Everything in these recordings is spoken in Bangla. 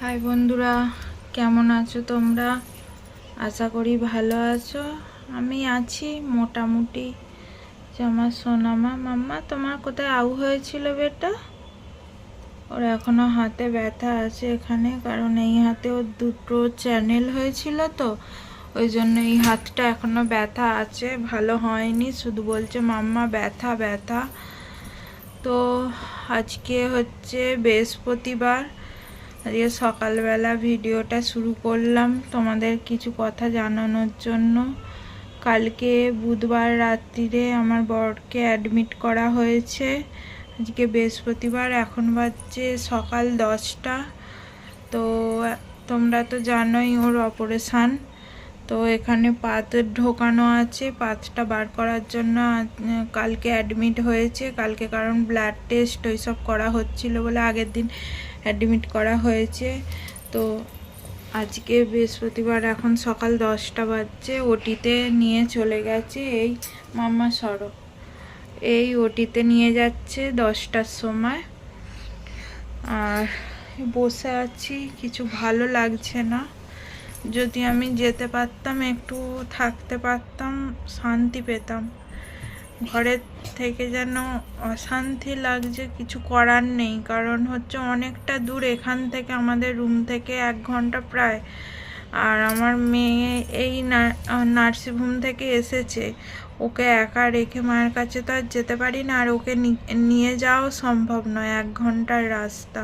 হাই বন্ধুরা, কেমন আছো তোমরা? আশা করি ভালো আছো। আমি আছি মোটামুটি। যে আমার সোনামা মাম্মা, তোমার কোথায় আউ হয়েছিল বেটা? ওর এখনও হাতে ব্যথা আছে এখানে, কারণ এই হাতে ওর দুটো চ্যানেল হয়েছিল তো, ওই জন্য এই হাতটা এখনও ব্যথা আছে, ভালো হয়নি। শুধু বলছে, মাম্মা, ব্যথা ব্যথা। তো আজকে হচ্ছে বৃহস্পতিবার। আজকে সকালবেলা ভিডিওটা শুরু করলাম তোমাদের কিছু কথা জানানোর জন্য। কালকে বুধবার রাত্রিরে আমার বরকে অ্যাডমিট করা হয়েছে। আজকে বৃহস্পতিবার, এখন বাজছে সকাল দশটা। তো তোমরা তো জানোই ওর অপারেশান তো এখানে পাত ঢোকানো আছে, পাতটা বার করার জন্য কালকে অ্যাডমিট হয়েছে, কালকে কারণ ব্লাড টেস্ট ওইসব করা হচ্ছিল বলে আগের দিন অ্যাডমিট করা হয়েছে। তো আজকে বৃহস্পতিবার, এখন সকাল দশটা বাজছে, ওটিতে নিয়ে চলে গেছে এই মাম্মা সড়ক এই ওটিতে নিয়ে যাচ্ছে দশটার সময়। আর বসে আছি, কিছু ভালো লাগছে না। যদি আমি যেতে পারতাম, একটু থাকতে পারতাম, শান্তি পেতাম। ঘরের থেকে যেন অশান্তি লাগছে, কিছু করার নেই। কারণ হচ্ছে অনেকটা দূর, এখান থেকে আমাদের রুম থেকে এক ঘণ্টা প্রায়। আর আমার মেয়ে এই নার্সিংহোম থেকে এসেছে। ওকে একা রেখে মায়ের কাছে তো আর যেতে পারি না, আর ওকে নিয়ে যাওয়াও সম্ভব নয়, এক ঘণ্টার রাস্তা।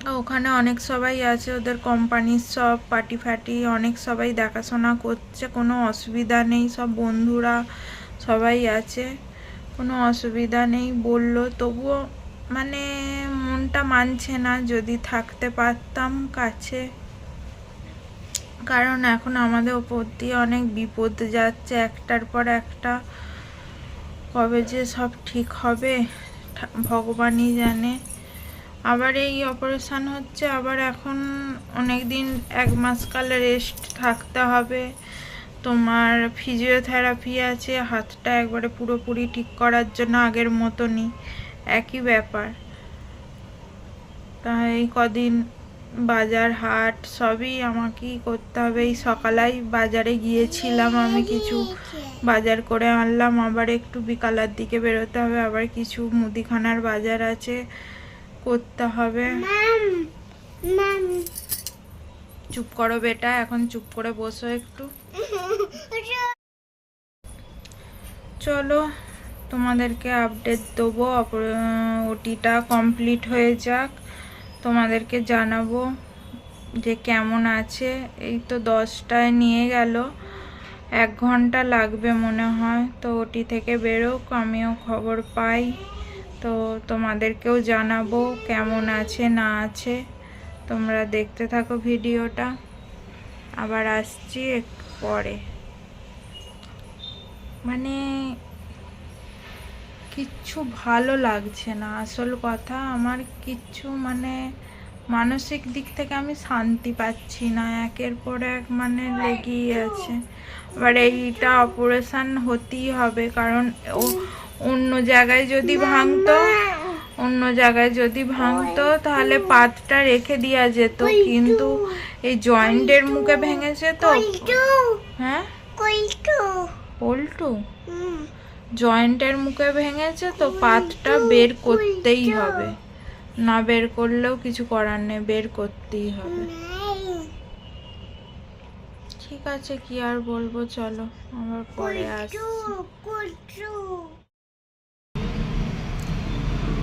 ওখানে অনেক সবাই আছে, ওদের কোম্পানির সব পার্টি ফাটি, অনেক সবাই দেখাশোনা করছে, কোনো অসুবিধা নেই, সব বন্ধুরা সবাই আছে, কোনো অসুবিধা নেই বলল, তবুও মানে মনটা মানছে না, যদি থাকতে পারতাম কাছে। কারণ এখন আমাদের ওপর দিয়ে অনেক বিপদ যাচ্ছে, একটার পর একটা, কবে যে সব ঠিক হবে ভগবানই জানে। আবার এই অপারেশন হচ্ছে, আবার এখন অনেক দিন এক মাস কালে রেস্ট থাকতে হবে। তোমার ফিজিওথেরাপি আছে, হাতটা একবারে পুরোপুরি ঠিক করার জন্য আগের মতনই, একই ব্যাপার। তাই কদিন বাজার, হাট, সবই আমাকেই করতে হবে। এই সকালেই বাজারে গিয়েছিলাম আমি কিছু বাজার করে আনলাম, আবার একটু বিকালের দিকে বেরোতে হবে, আবার কিছু মুদিখানার বাজার আছে। করতে হবে। চুপ করো বেটা এখন চুপ করে বসো একটু। চলো তোমাদেরকে আপডেট দেবো। ওটিটা কমপ্লিট হয়ে যাক। তোমাদেরকে জানাব যে কেমন আছে। এই তো দশটায় নিয়ে গেল। এক ঘণ্টা লাগবে মনে হয়। তো ওটি থেকে বেরোক আমিও খবর পাই। তো তোমাদেরকেও জানাব কেমন আছে, না আছে। তোমরা দেখতে থাকো ভিডিওটা। আবার আসছি একটু পরে। মানে কিচ্ছু ভালো লাগছে না। আসল কথা, আমার কিচ্ছু মানে মানসিক দিক থেকে আমি শান্তি পাচ্ছি না। একের পর এক মানে লেগেই আছে। এবার এইটা অপারেশন হতেই হবে, কারণ ও অন্য জায়গায় যদি ভাঙতো অন্য জায়গায় যদি ভাঙতো তাহলে পাতটা রেখে দেওয়া যেত। কিন্তু এই জয়েন্টের মুখে ভেঙেছে তো। হ্যাঁ? পল্টু। জয়েন্টের মুখে ভেঙেছে তো পাতটা বের করতেই হবে। না বের করলেও কিছু করার নেই বের করতেই হবে। ঠিক আছে কি আর বলব চলো আমার পরে আসছি।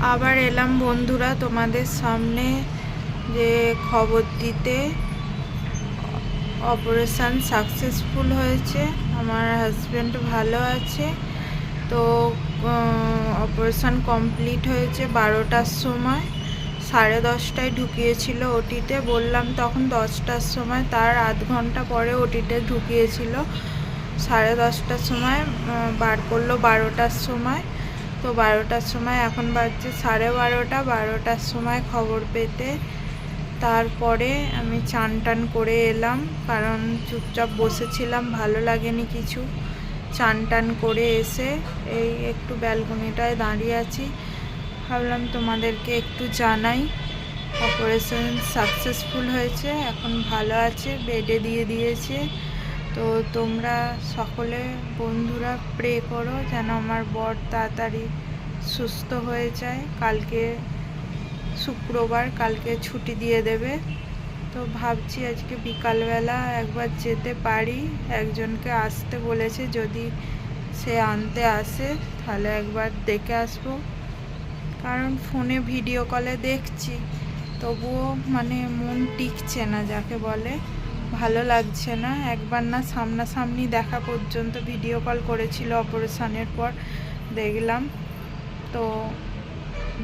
আবার এলাম বন্ধুরা তোমাদের সামনে যে খবর দিতে। অপারেশান সাকসেসফুল হয়েছে, আমার হাজব্যান্ড ভালো আছে। তো অপারেশান কমপ্লিট হয়েছে বারোটার সময়। সাড়ে দশটায় ঢুকিয়েছিল ওটিতে, বললাম তখন দশটার সময়, তার আধ ঘণ্টা পরে ওটিতে ঢুকিয়েছিল। সাড়ে দশটার সময় বার করল বারোটার সময়। তো বারোটার সময়, এখন বাজছে সাড়ে বারোটা। বারোটার সময় খবর পেতে। তারপরে আমি চান টান করে এলাম, কারণ চুপচাপ বসেছিলাম, ভালো লাগেনি কিছু। চান টান করে এসে এই একটু ব্যালকনিটায় দাঁড়িয়ে আছি। ভাবলাম তোমাদেরকে একটু জানাই। অপারেশন সাকসেসফুল হয়েছে, এখন ভালো আছে, বেডে দিয়ে দিয়েছে। তো তোমরা সকলে বন্ধুরা প্রে করো যেন আমার বর তাড়াতাড়ি সুস্থ হয়ে যায়। কালকে শুক্রবার, কালকে ছুটি দিয়ে দেবে। তো ভাবছি আজকে বিকালবেলা একবার যেতে পারি। একজনকে আসতে বলেছে, যদি সে আনতে আসে, তাহলে একবার দেখে আসব। কারণ ফোনে ভিডিও কলে দেখছি, তবুও মানে মন টিকছে না, যাকে বলে। ভালো লাগছে না। একবার না সামনাসামনি দেখা পর্যন্ত ভিডিও কল করেছিল অপারেশনের পর। দেখলাম। তো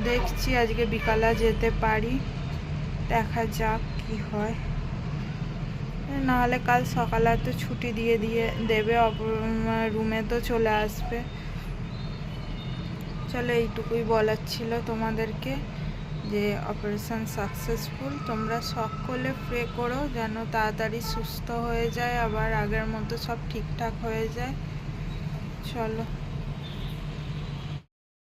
দেখছি আজকে বিকালে যেতে পারি। দেখা যাক কি হয়। নাহলে কাল সকালে তো ছুটি দিয়ে দিয়ে দেবে রুমে তো চলে আসবে। চলো এইটুকুই বলার ছিল তোমাদেরকে। যে অপারেশান সাকসেসফুল তোমরা সকলে প্রে করো যেন তাড়াতাড়ি সুস্থ হয়ে যায়, আবার আগের মতো সব ঠিকঠাক হয়ে যায়। চলো।